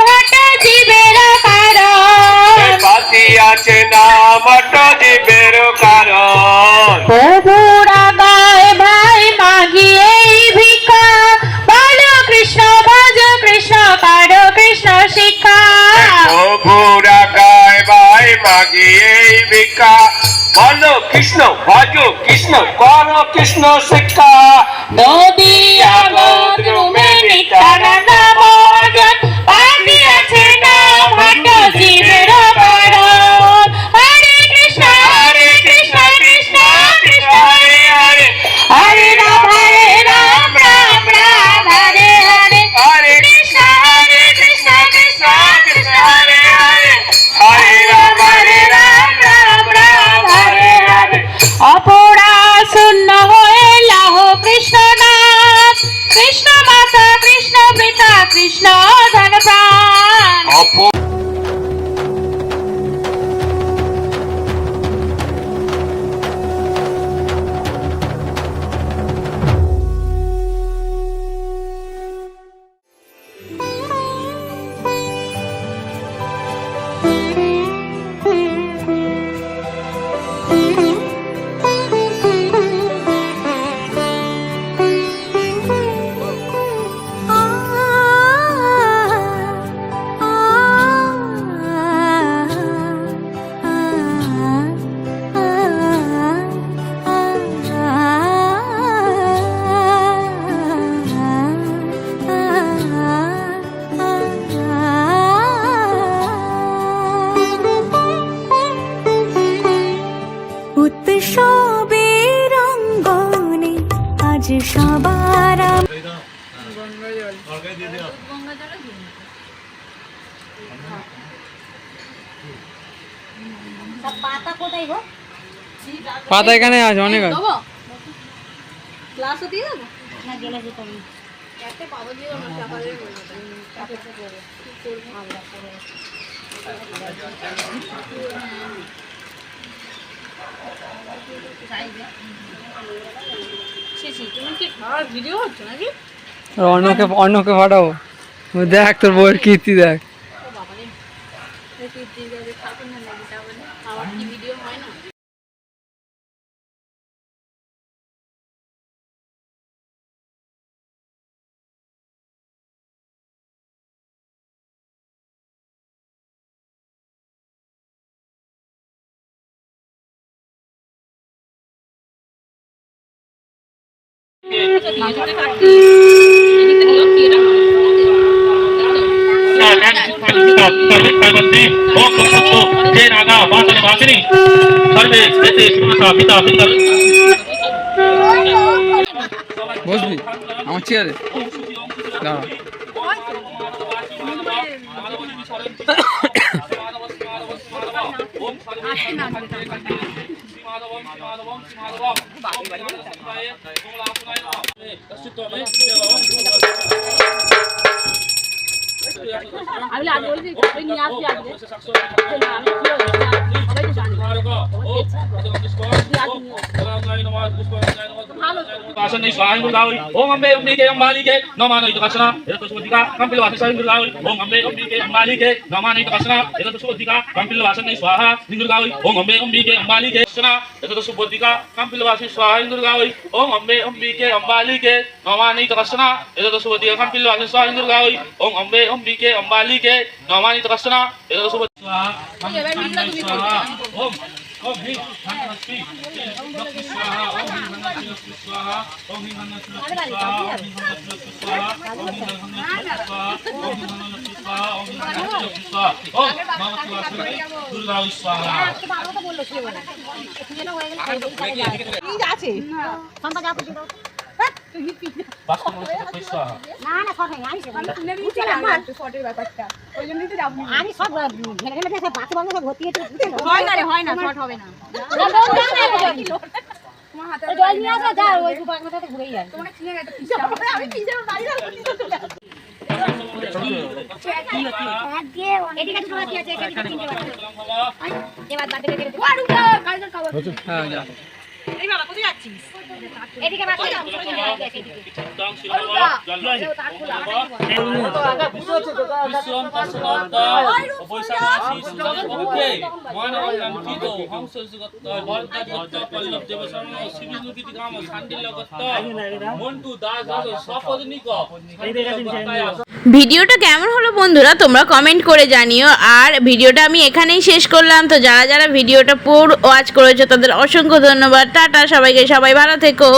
ভাটা জীবের কারণ। পাতি আছে না মট জীবের কারণ। প্রভুরা গায় ভাই মাগি এই ভিক্ষা। বল কৃষ্ণ ভজ কৃষ্ণ কার কৃষ্ণ শিক্ষা। প্রভুরা গায় ভাই মাগি নদী আগত সবার পাতা এখানে আছে অনেক আছে। আর অন্যকে অন্যকে পাঠাবো। দেখ তোর বউয়ের কীর্তি দেখ। বসবি আমার চেয়ারে দাঁড়া। আমি আগে বলেছি ওই নিয়ে আসবি আজকে ओम अम्बे अम्बी के अम्बाली के नमानो इत कसना ये तो सुबह दिखा कम पिलवासन साइन गुरुगावी ओम अम्बे अम्बी के अम्बाली के नमानो इत कसना ये तो सुबह दिखा कम पिलवासन नहीं स्वाहा गुरुगावी ओम अम्बे अम्बी के अम्बाली के सुना ये तो सुबह दिखा कम पिलवासन स्वाहा गुरुगावी ओम अम्बे अम्बी के अम्बाली के नमानो इत कसना ये तो सुबह दिखा कम पिलवासन स्वाहा गुरुगावी ओम अम्बे अम्बी के अम्बाली के नमानो इत कसना ये तो सुबह स्वाहा स्वाहा kampil wasan swahin gulawi, om ambe umbi ke ambali ke, no mano itu kasana, itu tu sudiga, kampil wasan swaha, om Om hi hanaspi, lakshmi swaha, om hi hanaspi swaha, om hi hanaspi swaha, om hi hanaspi swaha, om hi hanaspi swaha, om hi hanaspi swaha, om hi hanaspi swaha, om mama swasati, বাস্তব মানুষের কই swaha? হয় না রে হয় না short হবে না। জল নিয়ে আসা যা ওই মাথাতে ঘুরেই যায় এদিকে আছে তোমার কি আছে এদিকে তিনটে বাচ্চা এবার বাদ দিয়ে যা। যাচ্ছিস এদিকে বাঁচা চিত্তং ভিডিওটা কেমন হলো বন্ধুরা তোমরা কমেন্ট করে জানিও। আর ভিডিওটা আমি এখানেই শেষ করলাম। তো যারা যারা ভিডিওটা পুরো ওয়াচ করেছ, তাদের অসংখ্য ধন্যবাদ। টাটা সবাইকে সবাই ভালো থেকো।